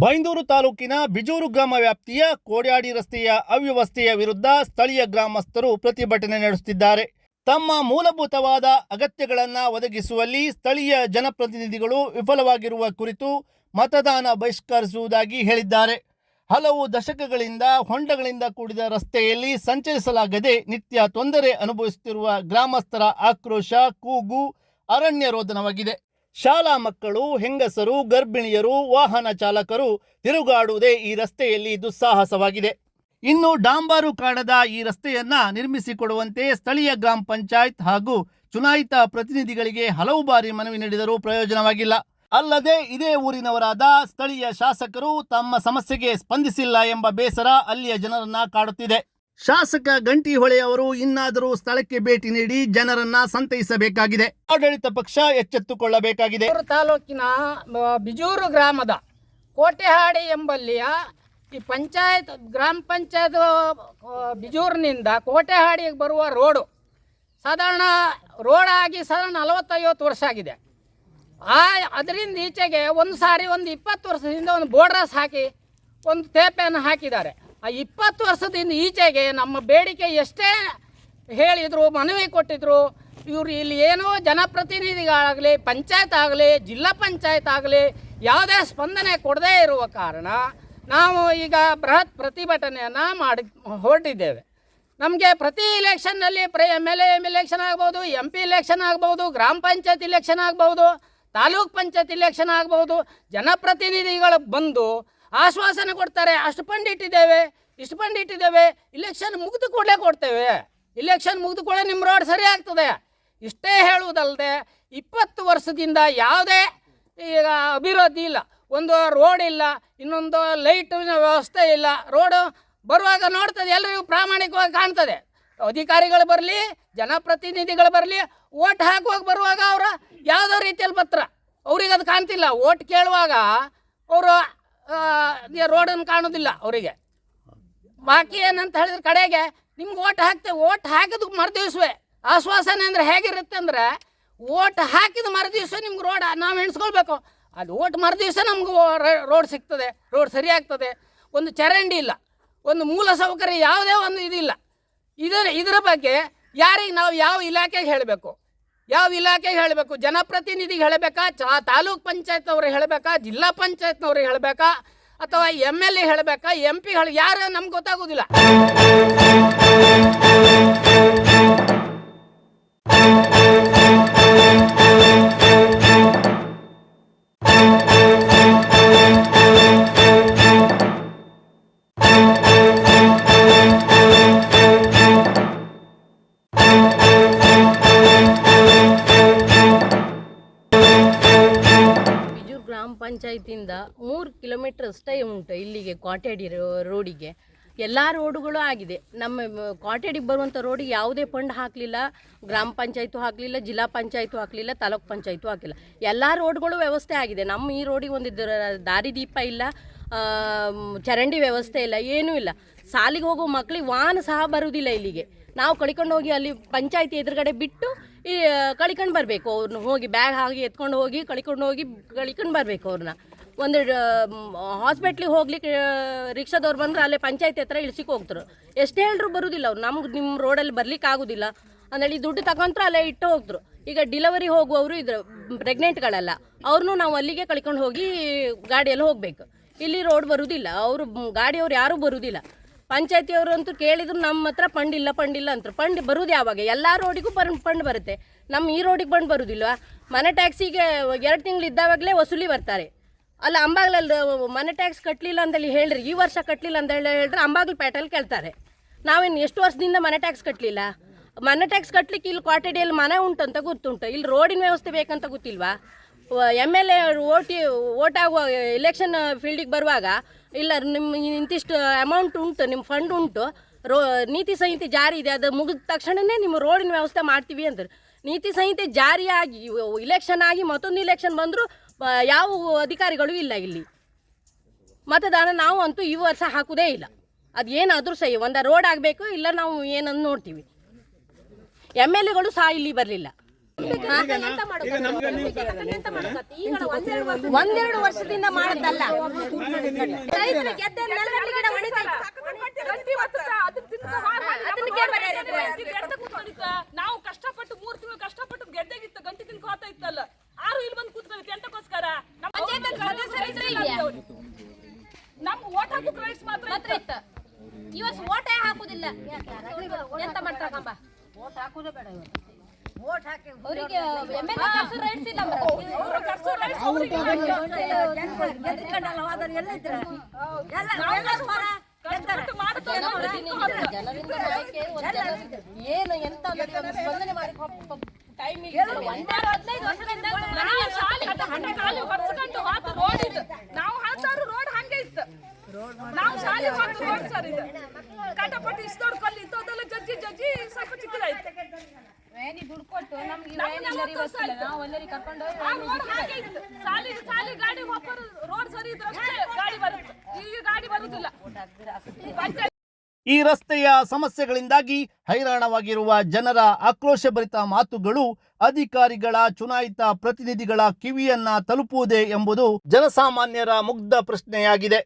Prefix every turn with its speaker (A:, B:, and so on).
A: ಬೈಂದೂರು ತಾಲೂಕಿನ ಬಿಜೂರು ಗ್ರಾಮ ವ್ಯಾಪ್ತಿಯ ಕೋಡ್ಯಾಡಿ ರಸ್ತೆಯ ಅವ್ಯವಸ್ಥೆಯ ವಿರುದ್ಧ ಸ್ಥಳೀಯ ಗ್ರಾಮಸ್ಥರು ಪ್ರತಿಭಟನೆ ನಡೆಸುತ್ತಿದ್ದಾರೆ. ತಮ್ಮ ಮೂಲಭೂತವಾದ ಅಗತ್ಯಗಳನ್ನು ಒದಗಿಸುವಲ್ಲಿ ಸ್ಥಳೀಯ ಜನಪ್ರತಿನಿಧಿಗಳು ವಿಫಲವಾಗಿರುವ ಕುರಿತು ಮತದಾನ ಬಹಿಷ್ಕರಿಸುವುದಾಗಿ ಹೇಳಿದ್ದಾರೆ. ಹಲವು ದಶಕಗಳಿಂದ ಹೊಂಡಗಳಿಂದ ಕೂಡಿದ ರಸ್ತೆಯಲ್ಲಿ ಸಂಚರಿಸಲಾಗದೆ ನಿತ್ಯ ತೊಂದರೆ ಅನುಭವಿಸುತ್ತಿರುವ ಗ್ರಾಮಸ್ಥರ ಆಕ್ರೋಶ, ಕೂಗು ಅರಣ್ಯ ರೋದನವಾಗಿದೆ ಶಾಲಾ ಮಕ್ಕಳು, ಹೆಂಗಸರು, ಗರ್ಭಿಣಿಯರು, ವಾಹನ ಚಾಲಕರು ತಿರುಗಾಡುವುದೇ ಈ ರಸ್ತೆಯಲ್ಲಿ ದುಸ್ಸಾಹಸವಾಗಿದೆ. ಇನ್ನು ಡಾಂಬಾರು ಕಾಣದ ಈ ರಸ್ತೆಯನ್ನ ನಿರ್ಮಿಸಿಕೊಡುವಂತೆ ಸ್ಥಳೀಯ ಗ್ರಾಮ ಪಂಚಾಯತ್ ಹಾಗೂ ಚುನಾಯಿತ ಪ್ರತಿನಿಧಿಗಳಿಗೆ ಹಲವು ಬಾರಿ ಮನವಿ ನೀಡಿದರೂ ಪ್ರಯೋಜನವಾಗಿಲ್ಲ. ಅಲ್ಲದೆ ಇದೇ ಊರಿನವರಾದ ಸ್ಥಳೀಯ ಶಾಸಕರು ತಮ್ಮ ಸಮಸ್ಯೆಗೆ ಸ್ಪಂದಿಸಿಲ್ಲ ಎಂಬ ಬೇಸರ ಅಲ್ಲಿಯ ಜನರನ್ನ ಕಾಡುತ್ತಿದೆ. ಶಾಸಕ ಗಂಟಿಹೊಳೆ ಅವರು ಇನ್ನಾದರೂ ಸ್ಥಳಕ್ಕೆ ಭೇಟಿ ನೀಡಿ ಜನರನ್ನ ಸಂತೈಸಬೇಕಾಗಿದೆ. ಆಡಳಿತ ಪಕ್ಷ ಎಚ್ಚೆತ್ತುಕೊಳ್ಳಬೇಕಾಗಿದೆ.
B: ತಾಲೂಕಿನ ಬಿಜೂರು ಗ್ರಾಮದ ಕೋಟೆಹಾಡಿ ಎಂಬಲ್ಲಿಯ ಈ ಪಂಚಾಯತ್, ಗ್ರಾಮ ಪಂಚಾಯತ್ ಬಿಜೂರಿನಿಂದ ಕೋಟೆಹಾಡಿಗೆ ಬರುವ ರೋಡು ಸಾಧಾರಣ ರೋಡ್ ಆಗಿ ಸಾಧಾರಣ ನಲವತ್ತೈವತ್ತು ವರ್ಷ ಆಗಿದೆ. ಆ, ಅದರಿಂದ ಈಚೆಗೆ ಒಂದು ಸಾರಿ ಒಂದು ಇಪ್ಪತ್ತು ವರ್ಷದಿಂದ ಒಂದು ಬೋರ್ಡ್ರಸ್ ಹಾಕಿ ಒಂದು ತೇಪೆಯನ್ನು ಹಾಕಿದ್ದಾರೆ. ಆ ಇಪ್ಪತ್ತು ವರ್ಷದಿಂದ ಈಚೆಗೆ ನಮ್ಮ ಬೇಡಿಕೆ ಎಷ್ಟೇ ಹೇಳಿದರು, ಮನವಿ ಕೊಟ್ಟಿದ್ರು, ಇವರು ಇಲ್ಲಿ ಏನೋ ಜನಪ್ರತಿನಿಧಿಗಳಾಗಲಿ, ಪಂಚಾಯತ್ ಆಗಲಿ, ಜಿಲ್ಲಾ ಪಂಚಾಯತ್ ಆಗಲಿ ಯಾವುದೇ ಸ್ಪಂದನೆ ಕೊಡದೇ ಇರುವ ಕಾರಣ ನಾವು ಈಗ ಬೃಹತ್ ಪ್ರತಿಭಟನೆಯನ್ನು ಮಾಡಿ, ಹೊರಟಿದ್ದೇವೆ. ನಮಗೆ ಪ್ರತಿ ಇಲೆಕ್ಷನ್ನಲ್ಲಿ ಪ್ರ ಎಂ ಎಲ್ ಎಂ ಇಲೆಕ್ಷನ್ ಆಗ್ಬೋದು ಎಂ ಪಿ ಇಲೆಕ್ಷನ್ ಆಗ್ಬೋದು, ಗ್ರಾಮ ಪಂಚಾಯತ್ ಇಲೆಕ್ಷನ್ ಆಗ್ಬೋದು, ತಾಲೂಕ್ ಪಂಚಾಯತ್ ಇಲೆಕ್ಷನ್ ಆಗ್ಬೋದು, ಜನಪ್ರತಿನಿಧಿಗಳು ಬಂದು ಆಶ್ವಾಸನೆ ಕೊಡ್ತಾರೆ. ಅಷ್ಟು ಫಂಡ್ ಇಟ್ಟಿದ್ದೇವೆ. ಇಷ್ಟು ಫಂಡ್ ಇಟ್ಟಿದ್ದೇವೆ. ಇಲೆಕ್ಷನ್ ಮುಗಿದು ಕೂಡಲೇ ಕೊಡ್ತೇವೆ. ಇಲೆಕ್ಷನ್ ಮುಗಿದು ಕೂಡ ನಿಮ್ಮ ರೋಡ್ ಸರಿ ಆಗ್ತದೆ. ಇಷ್ಟೇ ಹೇಳುವುದಲ್ಲದೆ ಇಪ್ಪತ್ತು ವರ್ಷದಿಂದ ಯಾವುದೇ ಈಗ ಅಭಿವೃದ್ಧಿ ಇಲ್ಲ. ಒಂದು ರೋಡ್ ಇಲ್ಲ, ಇನ್ನೊಂದು ಲೈಟಿನ ವ್ಯವಸ್ಥೆ ಇಲ್ಲ. ರೋಡು ಬರುವಾಗ ನೋಡ್ತದೆ ಎಲ್ಲರಿಗೂ ಪ್ರಾಮಾಣಿಕವಾಗಿ ಕಾಣ್ತದೆ. ಅಧಿಕಾರಿಗಳು ಬರಲಿ, ಜನಪ್ರತಿನಿಧಿಗಳು ಬರಲಿ, ಓಟ್ ಹಾಕುವಾಗ ಬರುವಾಗ ಅವರ ಯಾವುದೋ ರೀತಿಯಲ್ಲಿ ಪತ್ರ. ಅವ್ರಿಗೆ ಅದು ಕಾಣ್ತಿಲ್ಲ. ಓಟ್ ಕೇಳುವಾಗ ಅವರು ರೋಡನ್ನು ಕಾಣೋದಿಲ್ಲ ಅವರಿಗೆ. ಬಾಕಿ ಏನಂತ ಹೇಳಿದ್ರೆ ಕಡೆಗೆ ನಿಮ್ಗೆ ಓಟ್ ಹಾಕ್ತೇವೆ ಓಟ್ ಹಾಕಿದ ಮರುದಿವ್ಸವೇ. ಆಶ್ವಾಸನೆ ಅಂದರೆ ಹೇಗಿರುತ್ತೆ ಅಂದರೆ ಓಟ್ ಹಾಕಿದ ಮರುದಿವ್ಸ ನಿಮ್ಗೆ ರೋಡ್ ನಾವು ಎಣಿಸ್ಕೊಳ್ಬೇಕು. ಅದು ಓಟ್ ಮರುದಿವ್ಸ ನಮ್ಗೆ ರೋಡ್ ಸಿಗ್ತದೆ, ರೋಡ್ ಸರಿ ಆಗ್ತದೆ ಒಂದು ಚರಂಡಿ ಇಲ್ಲ, ಒಂದು ಮೂಲ ಸೌಕರ್ಯ ಯಾವುದೇ ಒಂದು ಇದಿಲ್ಲ. ಇದರ ಇದರ ಬಗ್ಗೆ ಯಾರಿಗೆ ನಾವು ಯಾವ ಇಲಾಖೆಗೆ ಹೇಳಬೇಕು? ಯಾವ ಇಲಾಖೆಗೆ ಹೇಳಬೇಕು? ಜನಪ್ರತಿನಿಧಿಗೆ ಹೇಳಬೇಕಾ? ಚಾ, ತಾಲೂಕ್ ಪಂಚಾಯತ್ ಅವ್ರಿಗೆ ಹೇಳಬೇಕಾ? ಜಿಲ್ಲಾ ಪಂಚಾಯತ್ನವ್ರಿಗೆ ಹೇಳಬೇಕಾ? ಅಥವಾ ಎಂ ಎಲ್ ಎ ಹೇಳಬೇಕಾ? ಎಂ ಪಿ ಹೇಳಿ, ಯಾರು ನಮ್ಗೆ ಗೊತ್ತಾಗೋದಿಲ್ಲ.
C: ಪಂಚಾಯತಿಂದ ಮೂರು ಕಿಲೋಮೀಟರ್ ಅಷ್ಟೇ ಉಂಟು ಇಲ್ಲಿಗೆ ಕ್ವಾಟೇಡಿ ರೋಡಿಗೆ ಎಲ್ಲ ರೋಡುಗಳು ಆಗಿದೆ. ನಮ್ಮ ಕಾಟೇಡಿಗೆ ಬರುವಂಥ ರೋಡಿಗೆ ಯಾವುದೇ ಫಂಡ್ ಹಾಕಲಿಲ್ಲ, ಗ್ರಾಮ ಪಂಚಾಯತು ಹಾಕಲಿಲ್ಲ, ಜಿಲ್ಲಾ ಪಂಚಾಯತು ಹಾಕಲಿಲ್ಲ, ತಾಲೂಕು ಪಂಚಾಯತು ಹಾಕಿಲ್ಲ ಎಲ್ಲ ರೋಡ್ಗಳು ವ್ಯವಸ್ಥೆ ಆಗಿದೆ. ನಮ್ಮ ಈ ರೋಡಿಗೆ ಒಂದು ದಾರಿದೀಪ ಇಲ್ಲ ಚರಂಡಿ ವ್ಯವಸ್ಥೆ ಇಲ್ಲ, ಏನೂ ಇಲ್ಲ. ಸಾಲಿಗೆ ಹೋಗೋ ಮಕ್ಕಳಿಗೆ ವಾಹನ ಸಹ ಬರುವುದಿಲ್ಲ ಇಲ್ಲಿಗೆ. ನಾವು ಕಳ್ಕೊಂಡು ಹೋಗಿ ಅಲ್ಲಿ ಪಂಚಾಯತಿ ಎದುರುಗಡೆ ಬಿಟ್ಟು ಈ ಕಳಿಕೊಂಡು ಬರಬೇಕು ಅವ್ರನ್ನ. ಹೋಗಿ ಬ್ಯಾಗ್ ಹಾಕಿ ಎತ್ಕೊಂಡು ಹೋಗಿ, ಕಳಿಕೊಂಡು ಹೋಗಿ ಕಳಿಕೊಂಡು ಬರಬೇಕು ಅವ್ರನ್ನ. ಒಂದು ಹಾಸ್ಪಿಟ್ಲಿಗೆ ಹೋಗ್ಲಿಕ್ಕೆ ರಿಕ್ಷಾದವ್ರು ಬಂದ್ರೆ ಅಲ್ಲೇ ಪಂಚಾಯತಿ ಹತ್ರ ಇಳಿಸಿಕ್ಕೆ ಹೋಗ್ತಾರೆ. ಎಷ್ಟು ಹೇಳ್ರು ಬರೋದಿಲ್ಲ ಅವ್ರು. ನಮ್ಗೆ ನಿಮ್ಮ ರೋಡಲ್ಲಿ ಬರ್ಲಿಕ್ಕೆ ಆಗೋದಿಲ್ಲ. ಅಂದೇಳಿ ದುಡ್ಡು ತಗೊಂಡ್ರೆ ಅಲ್ಲೇ ಇಟ್ಟು ಹೋಗ್ತರು. ಈಗ ಡಿಲವರಿ ಹೋಗುವವರು ಇದ್ರು ಪ್ರೆಗ್ನೆಂಟ್ಗಳೆಲ್ಲ ಅವ್ರನ್ನೂ ನಾವು ಅಲ್ಲಿಗೆ ಕಳ್ಕೊಂಡು ಹೋಗಿ ಗಾಡಿಯಲ್ಲಿ ಹೋಗಬೇಕು. ಇಲ್ಲಿ ರೋಡ್ ಬರುವುದಿಲ್ಲ ಅವರು ಗಾಡಿಯವ್ರು ಯಾರೂ ಬರುವುದಿಲ್ಲ ಪಂಚಾಯತಿಯವರು ಅಂತೂ ಕೇಳಿದ್ರು, ನಮ್ಮ ಹತ್ರ ಪಂಡಿಲ್ಲ ಪಂಡಿಲ್ಲ ಅಂತ ಫಂಡ್ ಬರುವುದು ಯಾವಾಗ? ಎಲ್ಲ ರೋಡಿಗೂ ಬರ್ ಪಂಡ್ ಬರುತ್ತೆ. ನಮ್ಮ ಈ ರೋಡಿಗೆ ಬಂಡ್ ಬರುವುದಿಲ್ವಾ ಮನೆ ಟ್ಯಾಕ್ಸಿಗೆ ಎರಡು ತಿಂಗಳು ಇದ್ದಾವಾಗಲೇ ವಸೂಲಿ ಬರ್ತಾರೆ. ಅಲ್ಲ, ಅಂಬಾಗ್ಲಲ್ಲಿ, ಮನೆ ಟ್ಯಾಕ್ಸ್ ಕಟ್ಟಲಿಲ್ಲ ಅಂತೇಳಿ ಹೇಳ್ರಿ. ಈ ವರ್ಷ ಕಟ್ಟಲಿಲ್ಲ ಅಂತ ಹೇಳಿ ಹೇಳಿದ್ರೆ ಅಂಬಾಗ್ಲು ಪೇಟೆಯಲ್ಲಿ ಕೇಳ್ತಾರೆ. ನಾವೇನು ಎಷ್ಟು ವರ್ಷದಿಂದ ಮನೆ ಟ್ಯಾಕ್ಸ್ ಕಟ್ಟಲಿಲ್ಲ ಮನೆ ಟ್ಯಾಕ್ಸ್ ಕಟ್ಟಲಿಕ್ಕೆ ಇಲ್ಲಿ ಕ್ವಾಟಡಿಯಲ್ಲಿ ಮನೆ ಉಂಟು ಅಂತ ಗೊತ್ತುಂಟು? ಇಲ್ಲಿ ರೋಡಿನ ವ್ಯವಸ್ಥೆ ಬೇಕಂತ ಗೊತ್ತಿಲ್ವಾ? ಎಂ ಎಲ್ ಎ ಓಟಿ ಓಟ್ ಆಗುವ ಎಲೆಕ್ಷನ್ ಫೀಲ್ಡಿಗೆ ಬರುವಾಗ, ಇಲ್ಲ ನಿಮ್ಮ ಇಂತಿಷ್ಟು ಅಮೌಂಟ್ ಉಂಟು ನಿಮ್ಮ ಫಂಡ್ ಉಂಟು, ರೋ, ನೀತಿ ಸಂಹಿತೆ ಜಾರಿ ಇದೆ, ಅದು ಮುಗಿದ ತಕ್ಷಣವೇ ನಿಮ್ಮ ರೋಡಿನ ವ್ಯವಸ್ಥೆ ಮಾಡ್ತೀವಿ ಅಂದರು. ನೀತಿ ಸಂಹಿತೆ ಜಾರಿಯಾಗಿ ಇಲೆಕ್ಷನ್ ಆಗಿ ಮತ್ತೊಂದು ಇಲೆಕ್ಷನ್ ಬಂದರೂ ಯಾವ ಅಧಿಕಾರಿಗಳು ಇಲ್ಲ ಇಲ್ಲಿ. ಮತದಾನ ನಾವು ಅಂತೂ ಈ ವರ್ಷ ಹಾಕುವುದೇ ಇಲ್ಲ. ಅದು ಏನಾದರೂ ಸಹಿ ಒಂದು ರೋಡ್ ಆಗಬೇಕು, ಇಲ್ಲ ನಾವು ಏನನ್ನು ನೋಡ್ತೀವಿ. ಎಂ ಎಲ್ ಎಗಳು ಸಹ ಇಲ್ಲಿ ಬರಲಿಲ್ಲ. ಒಂದೆರಡು ವರ್ಷದಿಂದ ಮಾಡದಲ್ಲ ರೈತರು ಗೆದ್ದ ನೆಲಗಡಲೆ ಗಿಡ ಒಣಗ್ತೈತೆ.
D: ನಾವು ಕಷ್ಟಪಟ್ಟು ಮೂರ್ ತಿಂಗಳು ಕಷ್ಟಪಟ್ಟು ಗೆದ್ದೆಗಿತ್ತು ಗಂಟೆ ತಿನ್ಕ ಹೋಗ್ತಾ ಇತ್ತಲ್ಲ. ಆರು ಇಲ್ಲಿ ಬಂದು ಕೂತ್ಕೊಳ್ಳಿ ಎಂತಕ್ಕೋಸ್ಕರ? ನಮ್ಮ ನಮ್ ಓಟ್ ಹಾಕೋ ರೈಟ್ಸ್ ಮಾತ್ರ ಇತ್ತು.
E: ಇವತ್ತು ಓಟೇ ಹಾಕುದಿಲ್ಲ ಎಂತ ಮಾಡ್ತಾಕಂಬ ಅವರಿಗೆ ಎಂ ಎಲ್ ರೈಟ್ಸ್ ಇಲ್ಲ
D: ಅವ್ರು ಕರ್ಸೋ rights ಅವ್ರಿಗೆ ಕಷ್ಟಪಟ್ಟು ಮಾಡ್ತಾರೆ
C: ಜನರಿಂದ ಆಯ್ಕೆ ಒಂದು ಜನ ಏನು ಎಂತ ಸ್ಪಂದನೆ ಮಾಡಿ ಟೈಮ್
E: ಹದಿನೈದು ವರ್ಷದಿಂದ
D: ಶಾಲೆ ಹಣ್ಣು ಕಾಲು ಹೊಡ್ಸ್ಕೊಂಡು ಹೋದ ರೋಡ್ ನಾವು ಹತ್ತಾರು ರೋಡ್ ಹಂಗೆ ಇತ್ತು. ನಾವು ಶಾಲೆ ರೋಡ್ ಸರ್ ಇದು. ಕಟಪಟ್ಟಿ ಇಷ್ಟು ಕಲ್ಲು ಇತ್ತು ಅದೆಲ್ಲ ಜಜ್ಜಿ ಜಜ್ಜಿ ಸ್ವಲ್ಪ ಚಿಕ್ಕದಾಯ್ತು.
E: ದುಡ್ಡು ಕೊಟ್ಟು ನಮ್ಗೆ
D: ನಮ್ಗೆ ನಲವತ್ತು ವರ್ಷ ಆಯ್ತು.
E: ನಾವು ಎಲ್ಲರಿಗೆ ಕರ್ಕೊಂಡು
D: ಆ ರೋಡ್ ಹಾಗೆ ಇತ್ತು. ಸಾಲಿ ಸಾಲಿ ಗಾಡಿ ಹೋಗೋರು ರೋಡ್ ಸರಿ ಇದ್ರಷ್ಟೇ ಗಾಡಿ ಬರುತ್ತೆ. ಈಗ ಗಾಡಿ ಬರುದಿಲ್ಲ ಪಂಚಾಯತ್
A: ಈ ರಸ್ತೆಯ ಸಮಸ್ಯೆಗಳಿಂದಾಗಿ ಹೈರಾಣವಾಗಿರುವ ಜನರ ಆಕ್ರೋಶಭರಿತ ಮಾತುಗಳು ಅಧಿಕಾರಿಗಳ ಚುನಾಯಿತ ಪ್ರತಿನಿಧಿಗಳ ಕಿವಿಯನ್ನ ತಲುಪುವುದೇ ಎಂಬುದು ಜನಸಾಮಾನ್ಯರ ಮುಗ್ಧ ಪ್ರಶ್ನೆಯಾಗಿದೆ.